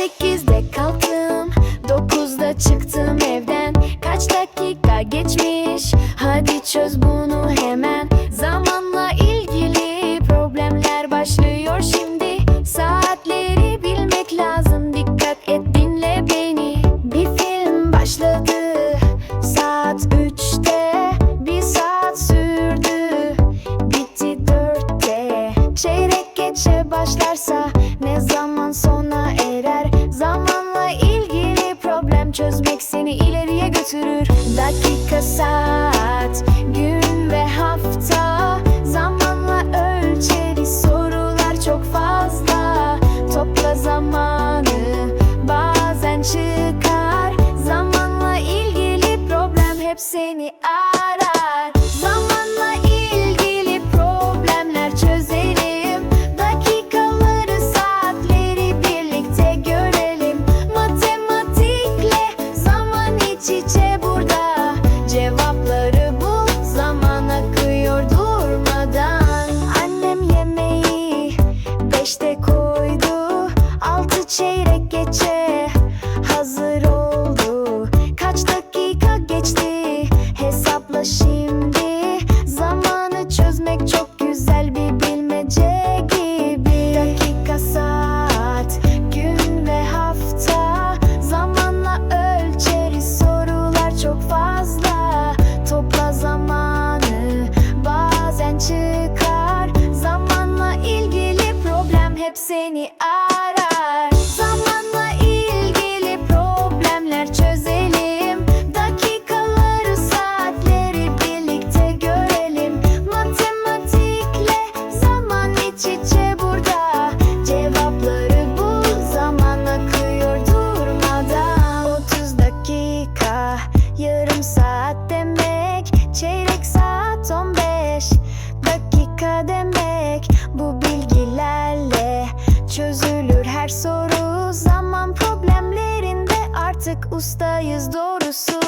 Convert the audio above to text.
Sekizde kalktım. Dokuzda çıktım evden. Kaç dakika geçmiş? Hadi çöz bunu hemen. Zamanla ilgili problemler başlıyor şimdi. Saatleri bilmek lazım. Dikkat et dinle beni. Bir film başladı. Saat üçte. Bir saat sürdü. Bitti dörtte. Çeyrek geçe başlarsa Ne zaman sona çözmek seni ileriye götürür. Dakika saat Gün ve hafta. Zamanla ölçeri sorular çok fazla. Topla zamanı Bazen çıkar. Zamanla ilgili problem hep seni arar Altı çeyrek tak ustaje z dorysu